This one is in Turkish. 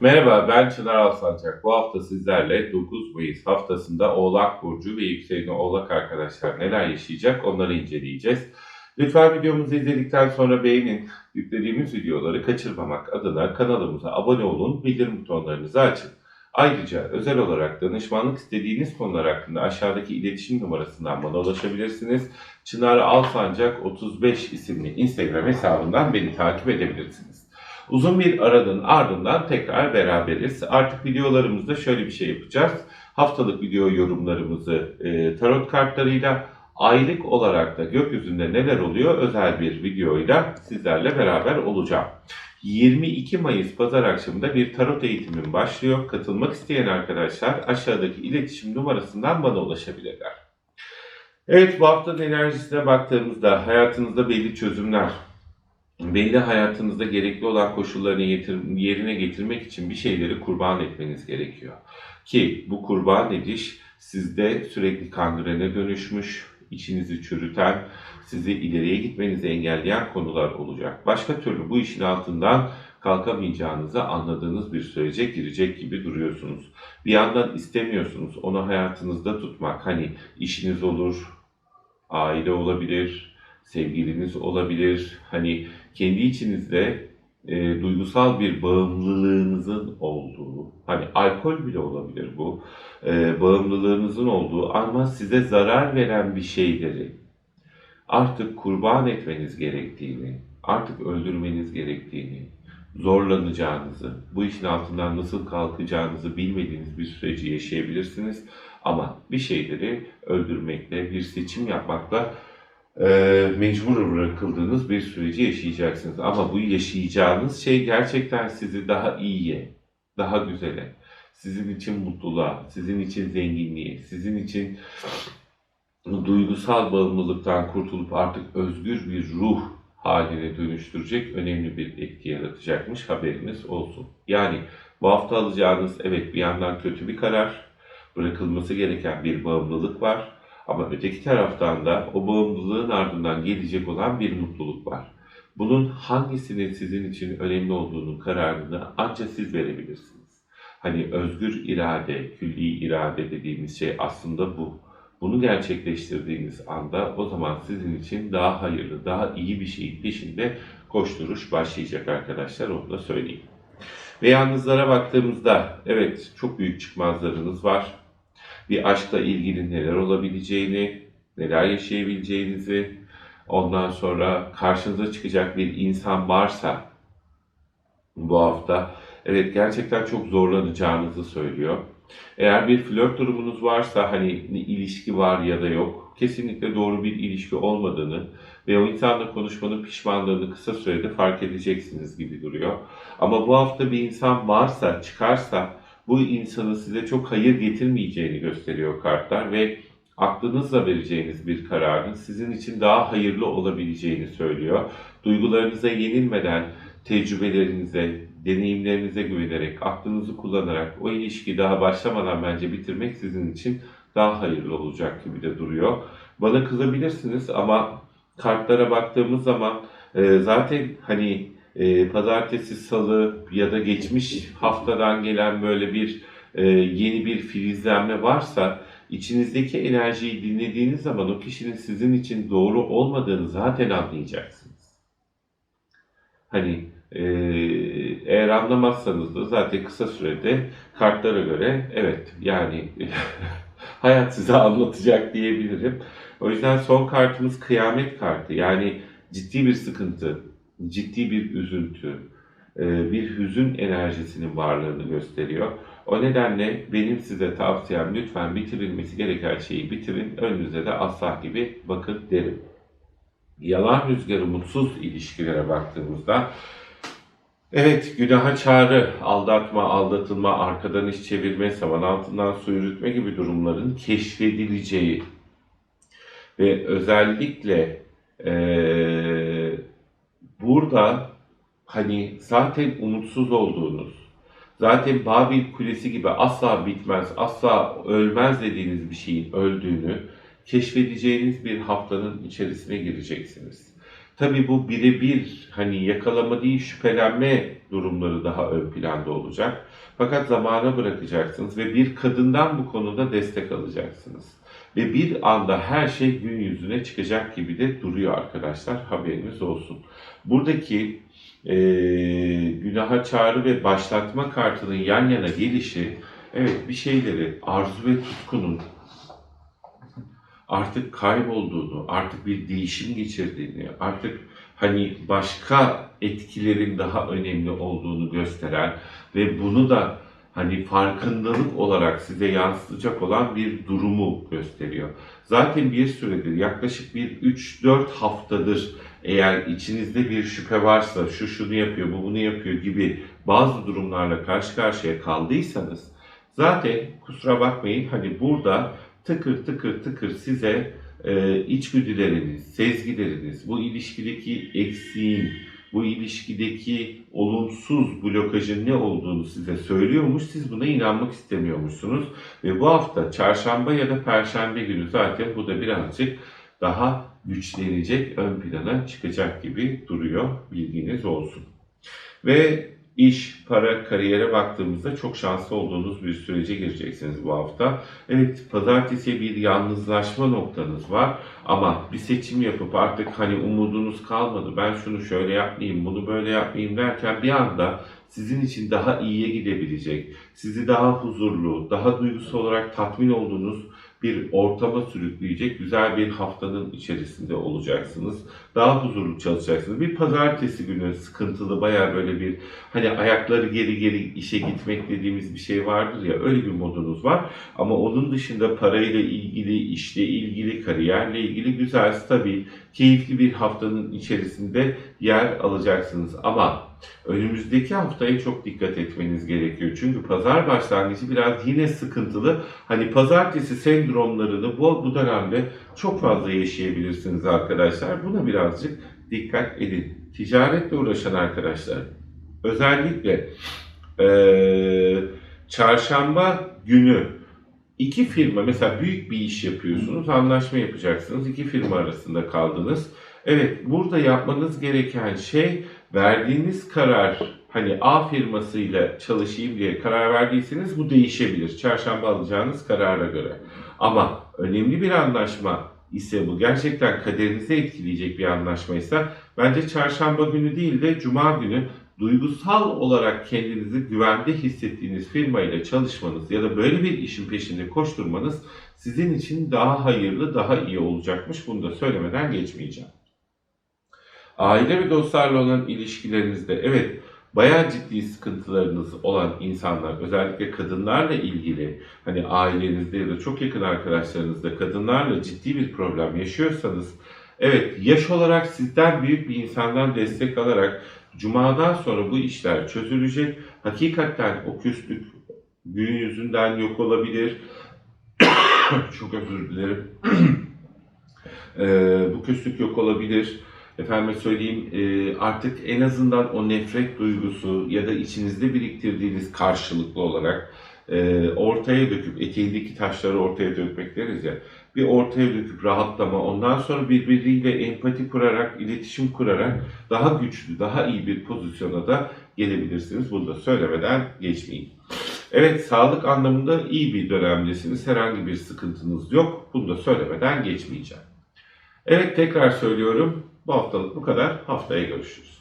Merhaba ben Çınar Alsancak. Bu hafta sizlerle 9 Mayıs haftasında Oğlak Burcu ve Yükseleni Oğlak arkadaşlar neler yaşayacak onları inceleyeceğiz. Lütfen videomuzu izledikten sonra beğenin. Yüklediğimiz videoları kaçırmamak adına kanalımıza abone olun, bildirim butonlarınızı açın. Ayrıca özel olarak danışmanlık istediğiniz konular hakkında aşağıdaki iletişim numarasından bana ulaşabilirsiniz. Çınar Alsancak 35 isimli Instagram hesabından beni takip edebilirsiniz. Uzun bir aranın ardından tekrar beraberiz. Artık videolarımızda şöyle bir şey yapacağız. Haftalık video yorumlarımızı e, tarot kartlarıyla, aylık olarak da gökyüzünde neler oluyor özel bir videoyla sizlerle beraber olacağım. 22 Mayıs pazar akşamında bir tarot eğitimim başlıyor. Katılmak isteyen arkadaşlar aşağıdaki iletişim numarasından bana ulaşabilirler. Evet bu haftanın enerjisine baktığımızda hayatınızda belli çözümler, belli hayatınızda gerekli olan koşullarını yerine getirmek için bir şeyleri kurban etmeniz gerekiyor. Ki bu kurban ediş sizde sürekli kangrene dönüşmüş, içinizi çürüten, sizi ileriye gitmenizi engelleyen konular olacak. Başka türlü bu işin altından kalkamayacağınızı anladığınız bir sürece girecek gibi duruyorsunuz. Bir yandan istemiyorsunuz onu hayatınızda tutmak. Hani işiniz olur, aile olabilir, sevgiliniz olabilir. Hani kendi içinizde e, duygusal bir bağımlılığınızın olduğu, hani alkol bile olabilir bu, e, bağımlılığınızın olduğu ama size zarar veren bir şeyleri artık kurban etmeniz gerektiğini, artık öldürmeniz gerektiğini, zorlanacağınızı, bu işin altından nasıl kalkacağınızı bilmediğiniz bir süreci yaşayabilirsiniz. Ama bir şeyleri öldürmekle, bir seçim yapmakla e, mecbur bırakıldığınız bir süreci yaşayacaksınız. Ama bu yaşayacağınız şey gerçekten sizi daha iyiye, daha güzele, sizin için mutluluğa, sizin için zenginliğe, sizin için duygusal bağımlılıktan kurtulup artık özgür bir ruh haline dönüştürecek önemli bir etki yaratacakmış haberiniz olsun. Yani bu hafta alacağınız evet bir yandan kötü bir karar, bırakılması gereken bir bağımlılık var. Ama öteki taraftan da o bağımlılığın ardından gelecek olan bir mutluluk var. Bunun hangisinin sizin için önemli olduğunun kararını ancak siz verebilirsiniz. Hani özgür irade, külli irade dediğimiz şey aslında bu. Bunu gerçekleştirdiğiniz anda o zaman sizin için daha hayırlı, daha iyi bir şeyin peşinde koşturuş başlayacak arkadaşlar onu da söyleyeyim. Ve yalnızlara baktığımızda evet çok büyük çıkmazlarınız var. Bir aşkla ilgili neler olabileceğini, neler yaşayabileceğinizi, ondan sonra karşınıza çıkacak bir insan varsa bu hafta evet gerçekten çok zorlanacağınızı söylüyor. Eğer bir flört durumunuz varsa hani ilişki var ya da yok kesinlikle doğru bir ilişki olmadığını ve o insanla konuşmanın pişmanlığını kısa sürede fark edeceksiniz gibi duruyor. Ama bu hafta bir insan varsa çıkarsa bu insanın size çok hayır getirmeyeceğini gösteriyor kartlar ve aklınızla vereceğiniz bir kararın sizin için daha hayırlı olabileceğini söylüyor. Duygularınıza yenilmeden tecrübelerinize, deneyimlerinize güvenerek, aklınızı kullanarak o ilişkiyi daha başlamadan bence bitirmek sizin için daha hayırlı olacak gibi de duruyor. Bana kızabilirsiniz ama kartlara baktığımız zaman e, zaten hani e, pazartesi, salı ya da geçmiş haftadan gelen böyle bir e, yeni bir filizlenme varsa içinizdeki enerjiyi dinlediğiniz zaman o kişinin sizin için doğru olmadığını zaten anlayacaksınız. Hani e, eğer anlamazsanız da zaten kısa sürede kartlara göre evet yani hayat size anlatacak diyebilirim. O yüzden son kartımız kıyamet kartı. Yani ciddi bir sıkıntı, ciddi bir üzüntü, e, bir hüzün enerjisinin varlığını gösteriyor. O nedenle benim size tavsiyem lütfen bitirilmesi gereken şeyi bitirin. Önünüze de asla gibi bakın derim. Yalan rüzgarı mutsuz ilişkilere baktığımızda Evet, günaha çağrı, aldatma, aldatılma, arkadan iş çevirme, saman altından su yürütme gibi durumların keşfedileceği ve özellikle eee, burada hani zaten umutsuz olduğunuz, zaten Babil Kulesi gibi asla bitmez, asla ölmez dediğiniz bir şeyin öldüğünü keşfedeceğiniz bir haftanın içerisine gireceksiniz. Tabii bu birebir hani yakalama değil şüphelenme durumları daha ön planda olacak. Fakat zamana bırakacaksınız ve bir kadından bu konuda destek alacaksınız. Ve bir anda her şey gün yüzüne çıkacak gibi de duruyor arkadaşlar haberiniz olsun. Buradaki eee günaha çağrı ve başlatma kartının yan yana gelişi evet bir şeyleri arzu ve tutkunun artık kaybolduğunu, artık bir değişim geçirdiğini, artık hani başka etkilerin daha önemli olduğunu gösteren ve bunu da hani farkındalık olarak size yansıtacak olan bir durumu gösteriyor. Zaten bir süredir yaklaşık bir 3-4 haftadır eğer içinizde bir şüphe varsa şu şunu yapıyor, bu bunu yapıyor gibi bazı durumlarla karşı karşıya kaldıysanız zaten kusura bakmayın hani burada tıkır tıkır tıkır size e, içgüdüleriniz, sezgileriniz, bu ilişkideki eksiğin, bu ilişkideki olumsuz blokajın ne olduğunu size söylüyormuş. Siz buna inanmak istemiyormuşsunuz. Ve bu hafta çarşamba ya da perşembe günü zaten bu da birazcık daha güçlenecek, ön plana çıkacak gibi duruyor. Bilginiz olsun. Ve iş, para, kariyere baktığımızda çok şanslı olduğunuz bir sürece gireceksiniz bu hafta. Evet, pazartesiye bir yalnızlaşma noktanız var ama bir seçim yapıp artık hani umudunuz kalmadı. Ben şunu şöyle yapmayayım, bunu böyle yapmayayım derken bir anda sizin için daha iyiye gidebilecek, sizi daha huzurlu, daha duygusal olarak tatmin olduğunuz bir ortama sürükleyecek güzel bir haftanın içerisinde olacaksınız. Daha huzurlu çalışacaksınız. Bir pazartesi günü sıkıntılı baya böyle bir hani ayakları geri geri işe gitmek dediğimiz bir şey vardır ya öyle bir modunuz var. Ama onun dışında parayla ilgili, işle ilgili, kariyerle ilgili güzel, stabil, keyifli bir haftanın içerisinde yer alacaksınız. Ama önümüzdeki haftaya çok dikkat etmeniz gerekiyor. Çünkü pazar başlangıcı biraz yine sıkıntılı. Hani pazartesi sendromlarını bu, bu dönemde çok fazla yaşayabilirsiniz arkadaşlar. Buna birazcık dikkat edin. Ticaretle uğraşan arkadaşlar özellikle eee, çarşamba günü iki firma mesela büyük bir iş yapıyorsunuz, anlaşma yapacaksınız. iki firma arasında kaldınız. Evet, burada yapmanız gereken şey verdiğiniz karar hani A firmasıyla çalışayım diye karar verdiyseniz bu değişebilir. Çarşamba alacağınız karara göre. Ama önemli bir anlaşma ise bu gerçekten kaderinizi etkileyecek bir anlaşmaysa bence çarşamba günü değil de cuma günü duygusal olarak kendinizi güvende hissettiğiniz firmayla çalışmanız ya da böyle bir işin peşinde koşturmanız sizin için daha hayırlı, daha iyi olacakmış. Bunu da söylemeden geçmeyeceğim. Aile ve dostlarla olan ilişkilerinizde evet bayağı ciddi sıkıntılarınız olan insanlar özellikle kadınlarla ilgili hani ailenizde ya da çok yakın arkadaşlarınızda kadınlarla ciddi bir problem yaşıyorsanız evet yaş olarak sizden büyük bir insandan destek alarak Cuma'dan sonra bu işler çözülecek. Hakikaten o küslük gün yüzünden yok olabilir. Çok özür dilerim. Ee, bu küslük yok olabilir. Efendime söyleyeyim e, artık en azından o nefret duygusu ya da içinizde biriktirdiğiniz karşılıklı olarak e, ortaya döküp eteğindeki taşları ortaya dökmek deriz ya bir ortaya döküp rahatlama ondan sonra birbiriyle empati kurarak iletişim kurarak daha güçlü daha iyi bir pozisyona da gelebilirsiniz. Bunu da söylemeden geçmeyeyim. Evet sağlık anlamında iyi bir dönemdesiniz. Herhangi bir sıkıntınız yok. Bunu da söylemeden geçmeyeceğim. Evet tekrar söylüyorum. Bu haftalık bu kadar. Haftaya görüşürüz.